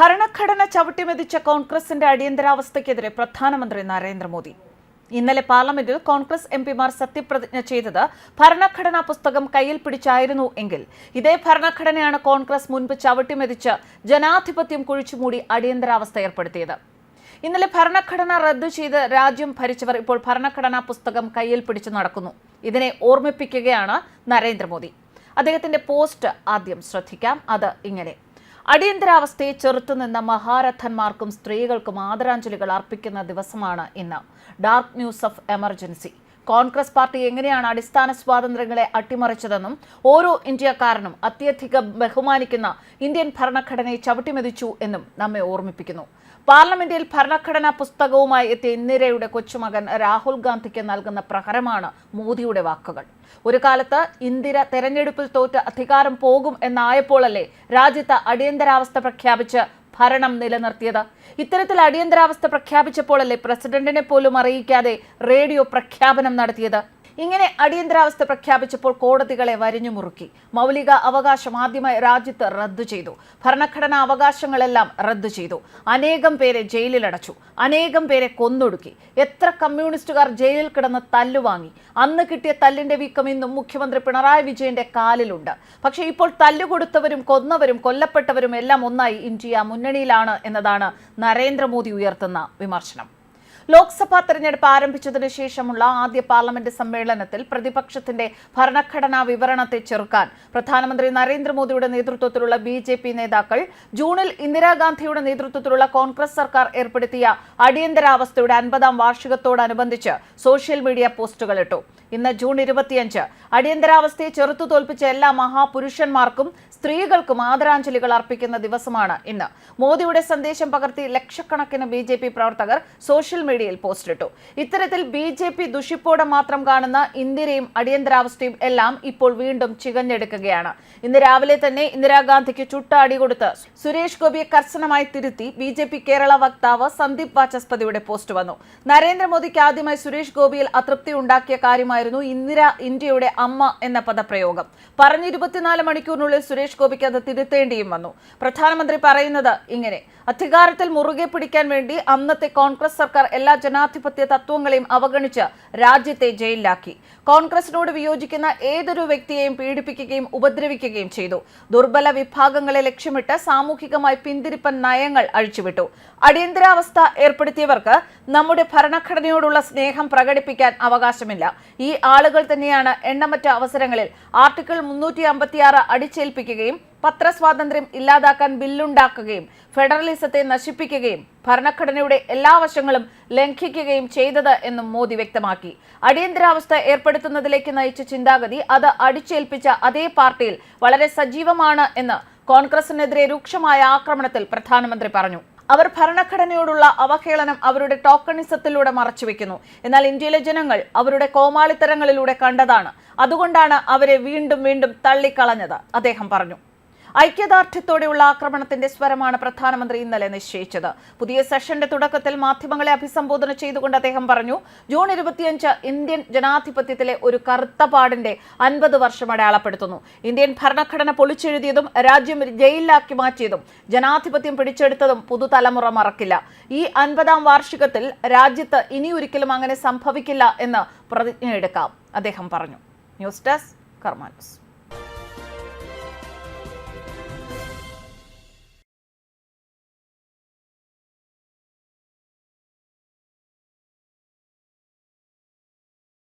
ഭരണഘടന ചവിട്ടിമെതിച്ച കോൺഗ്രസിന്റെ അടിയന്തരാവസ്ഥയ്ക്കെതിരെ പ്രധാനമന്ത്രി നരേന്ദ്രമോദി. ഇന്നലെ പാർലമെന്റിൽ കോൺഗ്രസ് എം പിമാർ സത്യപ്രതിജ്ഞ ചെയ്തത് ഭരണഘടനാ പുസ്തകം കയ്യിൽ പിടിച്ചായിരുന്നു എങ്കിൽ ഇതേ ഭരണഘടനയാണ് കോൺഗ്രസ് മുൻപ് ചവിട്ടിമെതിച്ച് ജനാധിപത്യം കുഴിച്ചുമൂടി അടിയന്തരാവസ്ഥ ഏർപ്പെടുത്തിയത്. ഇന്നലെ ഭരണഘടന റദ്ദു ചെയ്ത് രാജ്യം ഭരിച്ചവർ ഇപ്പോൾ ഭരണഘടനാ പുസ്തകം കയ്യിൽ പിടിച്ചു നടക്കുന്നു. ഇതിനെ ഓർമ്മിപ്പിക്കുകയാണ് നരേന്ദ്രമോദി. അദ്ദേഹത്തിന്റെ പോസ്റ്റ് ആദ്യം ശ്രദ്ധിക്കാം. അത് ഇങ്ങനെ. അടിയന്തരാവസ്ഥയെ ചെറുത്തുനിന്ന മഹാരഥന്മാർക്കും സ്ത്രീകൾക്കും ആദരാഞ്ജലികൾ അർപ്പിക്കുന്ന ദിവസമാണ് ഇന്ന്. Dark news of emergency. Congress party എങ്ങനെയാണ് അടിസ്ഥാന സ്വാതന്ത്ര്യങ്ങളെ അട്ടിമറിച്ചതെന്നും ഓരോ ഇന്ത്യക്കാരനും അത്യധികം ബഹുമാനിക്കുന്ന ഇന്ത്യൻ ഭരണഘടനയെ ചവിട്ടിമെതിച്ചു എന്നും നമ്മെ ഓർമ്മിപ്പിക്കുന്നു. പാർലമെന്റിൽ ഭരണഘടനാ പുസ്തകവുമായി എത്തിയ ഇന്ദിരയുടെ കൊച്ചുമകൻ രാഹുൽ ഗാന്ധിക്ക് നൽകുന്ന പ്രഹരമാണ് മോദിയുടെ വാക്കുകൾ. ഒരു കാലത്ത് ഇന്ദിര തെരഞ്ഞെടുപ്പിൽ തോറ്റ് അധികാരം പോകും എന്നായപ്പോഴല്ലേ രാജ്യത്ത് അടിയന്തരാവസ്ഥ പ്രഖ്യാപിച്ച് ഭരണം നിലനിർത്തിയത്. ഇത്തരത്തിൽ അടിയന്തരാവസ്ഥ പ്രഖ്യാപിച്ചപ്പോഴല്ലേ പ്രസിഡന്റിനെ പോലും അറിയിക്കാതെ റേഡിയോ പ്രഖ്യാപനം നടത്തിയത്? ഇങ്ങനെ അടിയന്തരാവസ്ഥ പ്രഖ്യാപിച്ചപ്പോൾ കോടതികളെ വരിഞ്ഞു മുറുക്കി മൗലിക അവകാശം ആദ്യമായി രാജ്യത്ത് റദ്ദു ചെയ്തു. ഭരണഘടനാ അവകാശങ്ങളെല്ലാം റദ്ദു ചെയ്തു. അനേകം പേരെ ജയിലിലടച്ചു. അനേകം പേരെ കൊന്നൊടുക്കി. എത്ര കമ്മ്യൂണിസ്റ്റുകാർ ജയിലിൽ കിടന്ന് തല്ലുവാങ്ങി അന്ന് കിട്ടിയ തല്ലിന്റെ വീക്കം ഇന്നും മുഖ്യമന്ത്രി പിണറായി വിജയന്റെ കാലിലുണ്ട്. പക്ഷേ ഇപ്പോൾ തല്ലുകൊടുത്തവരും കൊന്നവരും കൊല്ലപ്പെട്ടവരും എല്ലാം ഒന്നായി ഇന്ത്യ മുന്നണിയിലാണ് എന്നതാണ് നരേന്ദ്രമോദി ഉയർത്തുന്ന വിമർശനം. ലോക്സഭാ തെരഞ്ഞെടുപ്പ് ആരംഭിച്ചതിനു ശേഷമുള്ള ആദ്യ പാർലമെന്റ് സമ്മേളനത്തിൽ പ്രതിപക്ഷത്തിന്റെ ഭരണഘടനാ വിവരണത്തെ ചെറുക്കാൻ പ്രധാനമന്ത്രി നരേന്ദ്രമോദിയുടെ നേതൃത്വത്തിലുള്ള ബി ജെ പി നേതാക്കൾ ജൂണിൽ ഇന്ദിരാഗാന്ധിയുടെ നേതൃത്വത്തിലുള്ള കോൺഗ്രസ് സർക്കാർ ഏർപ്പെടുത്തിയ അടിയന്തരാവസ്ഥയുടെ അൻപതാം വാർഷികത്തോടനുബന്ധിച്ച് സോഷ്യൽ മീഡിയ പോസ്റ്റുകൾ ഇട്ടു. ഇന്ന് ജൂൺ ഇരുപത്തിയഞ്ച് അടിയന്തരാവസ്ഥയെ ചെറുത്തു തോൽപ്പിച്ച എല്ലാ മഹാപുരുഷന്മാർക്കും സ്ത്രീകൾക്കും ആദരാഞ്ജലികൾ അർപ്പിക്കുന്ന ദിവസമാണ് ഇന്ന്. മോദിയുടെ സന്ദേശം പകർത്തി ലക്ഷക്കണക്കിന് ബി പ്രവർത്തകർ സോഷ്യൽ മീഡിയയിൽ പോസ്റ്റിട്ടു. ഇത്തരത്തിൽ ബി ജെ പി ദുഷിപ്പോടെ മാത്രം കാണുന്ന ഇന്ദിരയും അടിയന്തരാവസ്ഥയും എല്ലാം ഇപ്പോൾ വീണ്ടും ചികഞ്ഞെടുക്കുകയാണ്. ഇന്ന് രാവിലെ തന്നെ ഇന്ദിരാഗാന്ധിക്ക് ചുട്ട അടി കൊടുത്ത് സുരേഷ് ഗോപിയെ കർശനമായി തിരുത്തി ബി ജെ പി കേരള വക്താവ് സന്ദീപ് വാചസ്പതിയുടെ പോസ്റ്റ് വന്നു. നരേന്ദ്രമോദിക്ക് ആദ്യമായി സുരേഷ് ഗോപിയിൽ അതൃപ്തി ഉണ്ടാക്കിയ കാര്യമായിരുന്നു ഇന്ദിര ഇന്ത്യയുടെ അമ്മ എന്ന പദപ്രയോഗം. പറഞ്ഞ ഇരുപത്തിനാല് മണിക്കൂറിനുള്ളിൽ സുരേഷ് ഗോപിക്ക് അത് തിരുത്തേണ്ടിയും വന്നു. പ്രധാനമന്ത്രി പറയുന്നത് ഇങ്ങനെ അധികാരത്തിൽ മുറുകെ പിടിക്കാൻ വേണ്ടി അന്നത്തെ കോൺഗ്രസ് സർക്കാർ എല്ലാ ജനാധിപത്യ തത്വങ്ങളെയും അവഗണിച്ച് രാജ്യത്തെ ജയിലിലാക്കി. കോൺഗ്രസിനോട് വിയോജിക്കുന്ന ഏതൊരു വ്യക്തിയെയും പീഡിപ്പിക്കുകയും ഉപദ്രവിക്കുകയും ചെയ്തു. ദുർബല വിഭാഗങ്ങളെ ലക്ഷ്യമിട്ട് സാമൂഹികമായി പിന്തിരിപ്പൻ നയങ്ങൾ അഴിച്ചുവിട്ടു. അടിയന്തരാവസ്ഥ ഏർപ്പെടുത്തിയവർക്ക് നമ്മുടെ ഭരണഘടനയോടുള്ള സ്നേഹം പ്രകടിപ്പിക്കാൻ അവകാശമില്ല. ഈ ആളുകൾ തന്നെയാണ് എണ്ണമറ്റ അവസരങ്ങളിൽ ആർട്ടിക്കിൾ മുന്നൂറ്റി അടിച്ചേൽപ്പിക്കുകയും പത്രസ്വാതന്ത്ര്യം ഇല്ലാതാക്കാൻ ബില്ലുണ്ടാക്കുകയും ഫെഡറലിസത്തെ നശിപ്പിക്കുകയും ഭരണഘടനയുടെ എല്ലാ വശങ്ങളും ലംഘിക്കുകയും ചെയ്തത് എന്നും മോദി വ്യക്തമാക്കി. അടിയന്തരാവസ്ഥ ഏർപ്പെടുത്തുന്നതിലേക്ക് നയിച്ച ചിന്താഗതി അത് അടിച്ചേൽപ്പിച്ച അതേ പാർട്ടിയിൽ വളരെ സജീവമാണ് എന്ന് കോൺഗ്രസിനെതിരെ രൂക്ഷമായ ആക്രമണത്തിൽ പ്രധാനമന്ത്രി പറഞ്ഞു. അവർ ഭരണഘടനയോടുള്ള അവഹേളനം അവരുടെ ടോക്കണിസത്തിലൂടെ മറച്ചുവെക്കുന്നു. എന്നാൽ ഇന്ത്യയിലെ ജനങ്ങൾ അവരുടെ കോമാളിത്തരങ്ങളിലൂടെ കണ്ടതാണ്. അതുകൊണ്ടാണ് അവരെ വീണ്ടും വീണ്ടും തള്ളിക്കളഞ്ഞത് അദ്ദേഹം പറഞ്ഞു. ഐക്യദാർഢ്യത്തോടെയുള്ള ആക്രമണത്തിന്റെ സ്വരമാണ് പ്രധാനമന്ത്രി ഇന്നലെ നിശ്ചയിച്ചത്. പുതിയ സെഷന്റെ തുടക്കത്തിൽ മാധ്യമങ്ങളെ അഭിസംബോധന ചെയ്തുകൊണ്ട് അദ്ദേഹം പറഞ്ഞു ജൂൺ ഇരുപത്തിയഞ്ച് ഇന്ത്യൻ ജനാധിപത്യത്തിലെ ഒരു കറുത്ത പാടിന്റെ അൻപത് വർഷം അടയാളപ്പെടുത്തുന്നു. ഇന്ത്യൻ ഭരണഘടന പൊളിച്ചെഴുതിയതും രാജ്യം ജയിലിലാക്കി മാറ്റിയതും ജനാധിപത്യം പിടിച്ചെടുത്തതും പുതുതലമുറ മറക്കില്ല. ഈ അൻപതാം വാർഷികത്തിൽ രാജ്യത്ത് ഇനി ഒരിക്കലും അങ്ങനെ സംഭവിക്കില്ല എന്ന് പ്രതിജ്ഞയെടുക്കാം. അദ്ദേഹം പറഞ്ഞു. News desk കർമാനസ്